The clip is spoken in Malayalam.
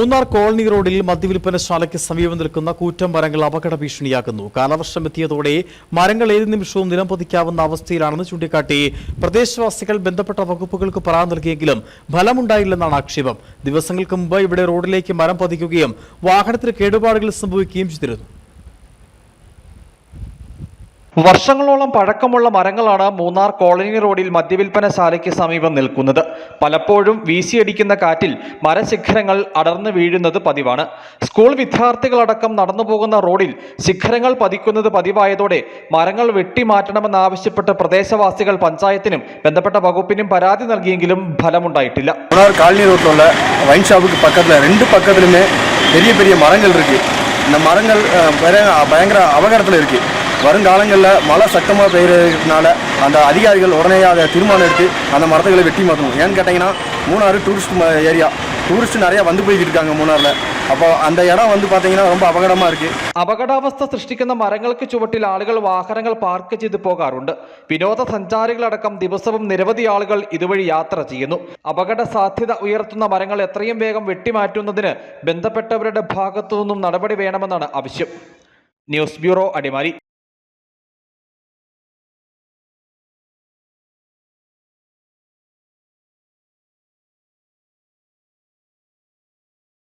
മൂന്നാർ കോളനി റോഡിൽ മദ്യവിൽപ്പനശാലയ്ക്ക് സമീപം നിൽക്കുന്ന കൂറ്റം മരങ്ങൾ അപകട ഭീഷണിയാക്കുന്നു. കാലവർഷം എത്തിയതോടെ മരങ്ങൾ ഏത് നിമിഷവും നിലംപതിക്കാവുന്ന അവസ്ഥയിലാണെന്ന് ചൂണ്ടിക്കാട്ടി പ്രദേശവാസികൾ ബന്ധപ്പെട്ട വകുപ്പുകൾക്ക് പരാതി നൽകിയെങ്കിലും ഫലമുണ്ടായില്ലെന്നാണ് ആക്ഷേപം. ദിവസങ്ങൾക്ക് മുമ്പ് ഇവിടെ റോഡിലേക്ക് മരം പതിക്കുകയും വാഹനത്തിന് കേടുപാടുകൾ സംഭവിക്കുകയും ചെയ്തിരുന്നു. വർഷങ്ങളോളം പഴക്കമുള്ള മരങ്ങളാണ് മൂന്നാർ കോളനി റോഡിൽ മദ്യവിൽപ്പനശാലയ്ക്ക് സമീപം നിൽക്കുന്നത് പലപ്പോഴും വീശിയടിക്കുന്ന കാറ്റിൽ മരശിഖരങ്ങൾ അടർന്നു വീഴുന്നത് പതിവാണ് സ്കൂൾ വിദ്യാർത്ഥികളടക്കം നടന്നു പോകുന്ന റോഡിൽ ശിഖരങ്ങൾ പതിക്കുന്നത് പതിവായതോടെ മരങ്ങൾ വെട്ടിമാറ്റണമെന്നാവശ്യപ്പെട്ട് പ്രദേശവാസികൾ പഞ്ചായത്തിനും ബന്ധപ്പെട്ട വകുപ്പിനും പരാതി നൽകിയെങ്കിലും ഫലമുണ്ടായിട്ടില്ല மூணார் காலனி ரோட்டில் உள்ள ஒயின் ஷாப்புக்கு பக்கத்தில் ரெண்டு பக்கத்துலையுமே பெரிய பெரிய மரங்கள் இருக்குது இந்த மரங்கள் அஹ், பயங்கர பயங்கர அபகடத்தில் இருக்குது வருங்காலங்களில் மழை சத்தமாக பெய்யறதுனால அந்த அதிகாரிகள் உடனே அதை தீர்மானம் எடுத்து அந்த மரத்துகளை வெட்டி மாற்றணும் ஏன்னு கேட்டிங்கன்னா மூணாறு டூரிஸ்ட் ஏரியா டூரிஸ்ட் நிறையா வந்து போய்கிட்டு இருக்காங்க மூணாறில் அப்போ அந்த இடம் வந்து பார்த்தீங்கன்னா ரொம்ப அபகடமாக இருக்குது അപകടാവസ്ഥ സൃഷ്ടിക്കുന്ന മരങ്ങൾക്ക് ചുവട്ടിൽ ആളുകൾ വാഹനങ്ങൾ പാർക്ക് ചെയ്ത് പോകാറുണ്ട് വിനോദസഞ്ചാരികളടക്കം ദിവസവും നിരവധി ആളുകൾ ഇതുവഴി യാത്ര ചെയ്യുന്നു അപകട സാധ്യത ഉയർത്തുന്ന മരങ്ങൾ എത്രയും വേഗം വെട്ടിമാറ്റുന്നതിന് ബന്ധപ്പെട്ടവരുടെ ഭാഗത്തു നിന്നും നടപടി വേണമെന്നാണ് ആവശ്യം ന്യൂസ് ബ്യൂറോ അടിമാലി